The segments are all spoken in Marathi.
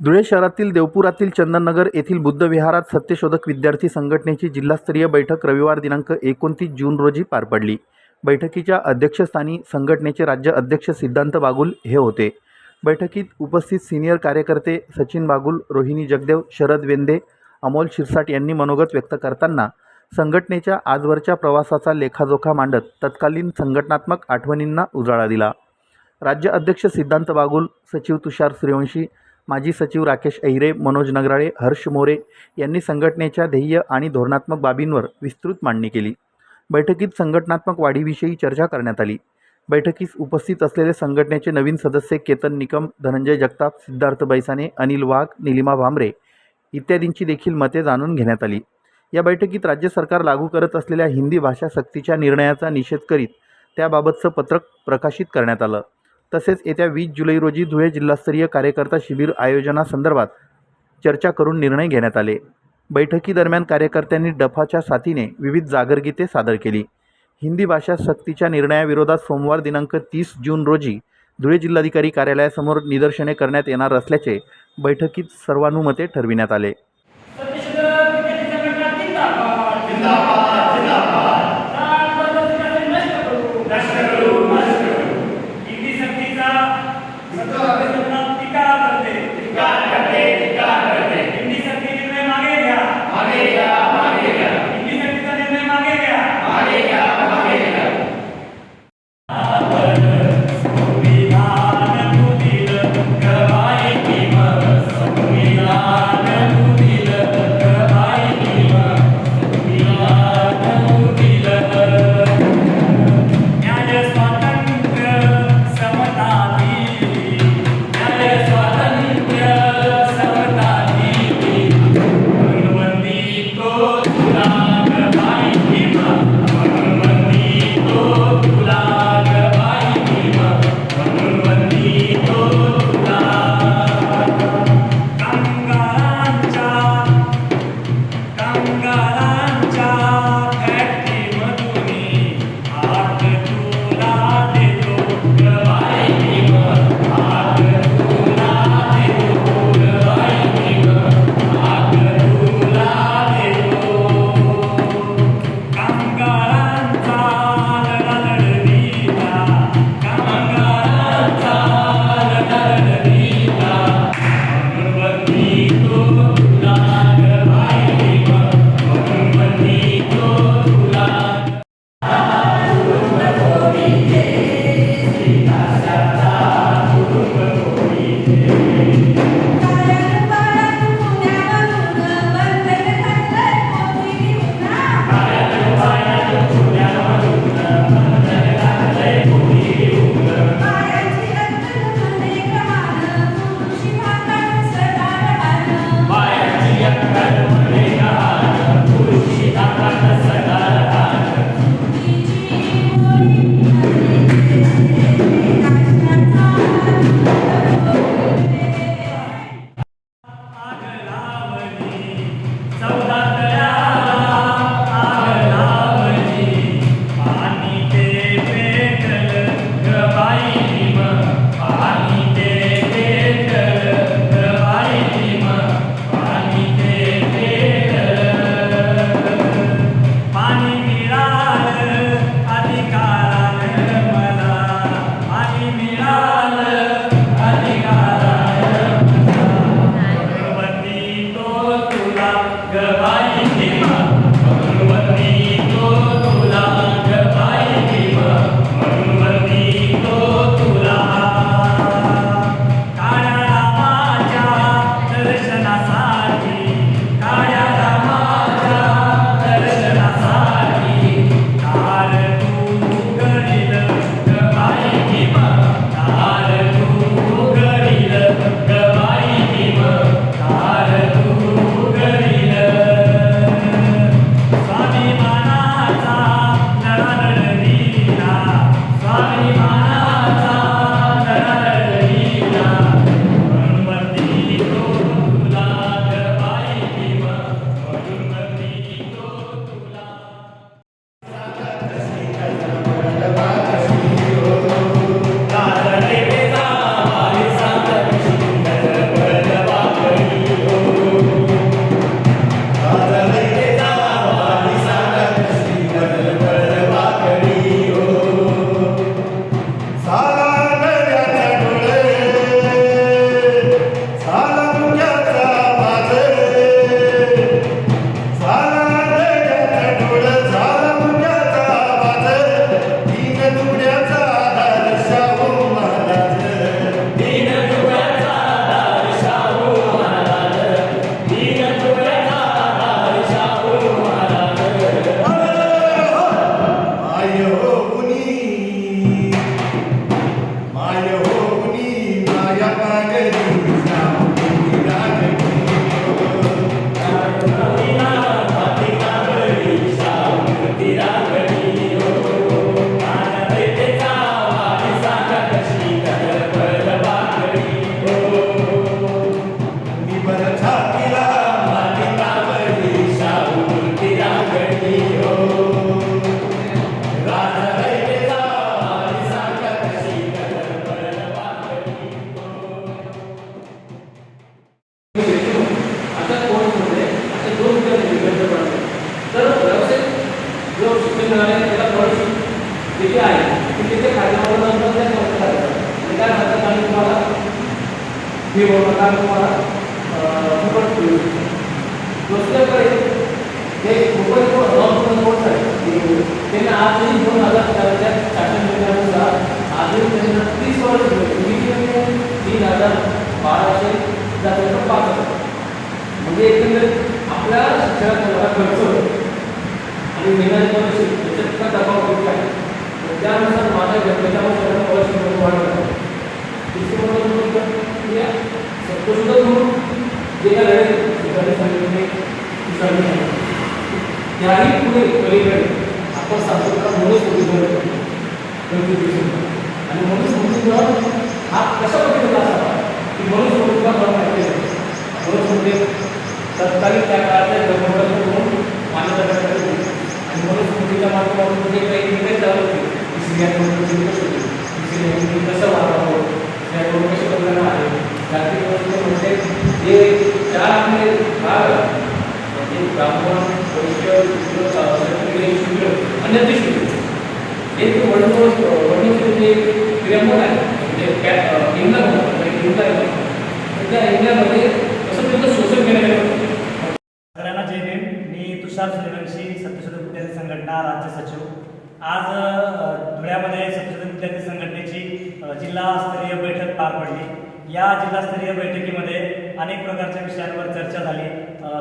धुळे शहरातील देवपुरातील चंदननगर येथील बुद्धविहारात सत्यशोधक विद्यार्थी संघटनेची जिल्हास्तरीय बैठक रविवार दिनांक एकोणतीस जून रोजी पार पडली. बैठकीच्या अध्यक्षस्थानी संघटनेचे राज्य अध्यक्ष सिद्धांत बागुल हे होते. बैठकीत उपस्थित सिनियर कार्यकर्ते सचिन बागुल रोहिणी जगदेव शरद वेंदे अमोल शिरसाट यांनी मनोगत व्यक्त करताना संघटनेच्या आजवरच्या प्रवासाचा लेखाजोखा मांडत तत्कालीन संघटनात्मक आठवणींना उजाळा दिला. राज्य अध्यक्ष सिद्धांत बागुल सचिव तुषार सूर्यवंशी माजी सचिव राकेश अहिरे मनोज नगराळे हर्ष मोरे यांनी संघटनेच्या ध्येय आणि धोरणात्मक बाबींवर विस्तृत मांडणी केली. बैठकीत संघटनात्मक वाढीविषयी चर्चा करण्यात आली. बैठकीस उपस्थित असलेले संघटनेचे नवीन सदस्य केतन निकम धनंजय जगताप सिद्धार्थ बैसाने अनिल वाघ निलिमा भांबरे इत्यादींची देखील मते जाणून घेण्यात आली. या बैठकीत राज्य सरकार लागू करत असलेल्या हिंदी भाषा सक्तीच्या निर्णयाचा निषेध करीत त्याबाबतचं पत्रक प्रकाशित करण्यात आलं. तसेच येत्या वीस जुलै रोजी धुळे जिल्हास्तरीय कार्यकर्ता शिबिर आयोजनासंदर्भात चर्चा करून निर्णय घेण्यात आले. बैठकीदरम्यान कार्यकर्त्यांनी डफाच्या साथीने विविध जागरगीते सादर केली. हिंदी भाषा सक्तीच्या निर्णयाविरोधात सोमवार दिनांक तीस जून रोजी धुळे जिल्हाधिकारी कार्यालयासमोर निदर्शने करण्यात येणार असल्याचे बैठकीत सर्वानुमते ठरविण्यात आले. मिळाले त्याला फळ जे आहे? ते ते खाद्यावर त्या संस्था म्हणजे तुम्हाला हे बोलतात आणि तुम्हाला फुकट मिळू दुसऱ्याकडे हे mobile phone non mobile phone आहे त्यांना आजही दोन हजार त्याही पुढे पलीकडे आपण सातत्याला म्हणूनच उभी आणि म्हणून समजून हा कशा पद्धतीचा असावा की म्हणून समजून मला माहिती आहे म्हणून म्हणजे तत्कालीन त्या काळातल्या गव्हर्नमेंट म्हणून मान्यता करण्यात आली होती. आणि म्हणून स्मृतीच्या माध्यमातून जे काही निर्णय चालू होते की स्त्रियांकडून कशी होती स्त्रियांनी कसं वागावं स्त्रियांकडून कसे बदलणं आहे जागतिक व्यवस्था म्हणजे जे चार आपले भाग आहेत, म्हणजे ब्राह्मण वैश्य शूद्र क्षत्रिय शूद्र अन्य ते शूद्र हे जे वर्ण वर्णचे जे क्रियामोड आहे म्हणजे कॅ- इंग्लंड म्हणतात म्हणजे इंग्लंड आहे तर त्या इंग्लंडमध्ये कसं त्यांचं शोषण केलं गेलं सगळ्यांना जय भीम मी तुषार सूर्यवंशी सत्यशोधक विद्यार्थी संघटना राज्य सचिव. आज धुळ्यामध्ये सत्यशोधक विद्यार्थी संघटनेची जिल्हास्तरीय बैठक पार पडली. या जिल्हास्तरीय बैठकीमध्ये अनेक प्रकारच्या विषयांवर चर्चा झाली.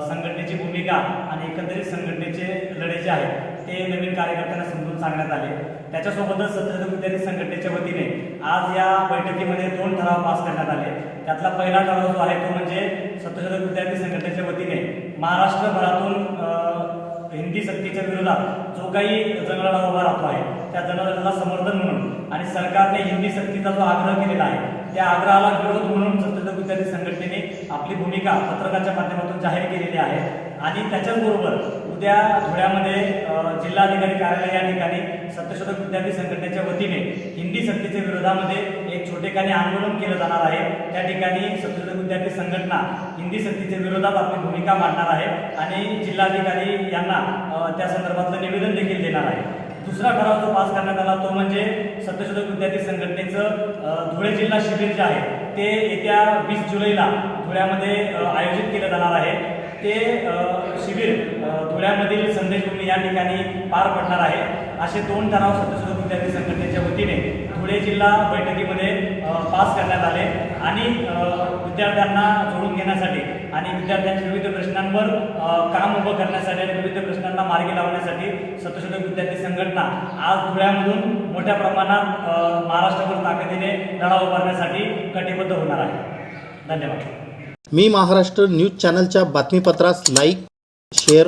संघटनेची भूमिका आणि एकंदरीत संघटनेचे लढे जे आहेत ते नवीन कार्यकर्त्यांना समजून सांगण्यात आले. त्याच्यासोबतच सत्यशोधक विद्यार्थी संघटनेच्या वतीने आज या बैठकीमध्ये दोन ठराव पास करण्यात आले. त्यातला पहिला ठराव जो आहे तो म्हणजे सत्यशोधक विद्यार्थी संघटनेच्या वतीने महाराष्ट्रभरातून हिंदी सक्तीच्या विरोधात जो काही जनलढा उभा राहतो आहे त्या जनलढ्याला समर्थन म्हणून आणि सरकारने हिंदी सक्तीचा जो आग्रह केलेला आहे त्या आग्रहाला विरोध म्हणून सत्यशोधक विद्यार्थी संघटनेने आपली भूमिका पत्रकाच्या माध्यमातून जाहीर केलेली आहे. आणि त्याच्याचबरोबर उद्या धुळ्यामध्ये जिल्हाधिकारी कार्यालय या ठिकाणी सत्यशोधक विद्यार्थी संघटनेच्या वतीने हिंदी सक्तीच्या विरोधामध्ये एक छोटेखानी आंदोलन केलं जाणार आहे. त्या ठिकाणी सत्यशोधक विद्यार्थी संघटना हिंदी सक्तीच्या विरोधात आपली भूमिका मांडणार आहे आणि जिल्हाधिकारी यांना त्या संदर्भातलं निवेदन देखील देणार आहे. दुसरा ठराव जो पास करण्यात आला तो म्हणजे सत्यशोधक विद्यार्थी संघटनेचं धुळे जिल्हा शिबिर जे आहे ते येत्या वीस जुलैला धुळ्यामध्ये आयोजित केलं जाणार आहे. ते शिबिर अ, संदेश तुम्ही या ठिकाणी पार पडणार आहे. असे दोन ठराव सत्यशोधक विद्यार्थी संघटनेच्या वतीने धुळे जिल्हा बैठकीमध्ये पास करण्यात आले आणि विद्यार्थ्यांना जोडून घेण्यासाठी आणि विद्यार्थ्यांच्या विविध प्रश्नांवर काम उभं करण्यासाठी आणि विविध प्रश्नांना मार्गी लावण्यासाठी सत्यशोधक विद्यार्थी संघटना आज धुळ्यामधून मोठ्या प्रमाणात महाराष्ट्रभर ताकदीने लढा उभारण्यासाठी कटिबद्ध होणार आहे. धन्यवाद. मी महाराष्ट्र न्यूज चॅनलच्या बातमीपत्रास लाईक शेअर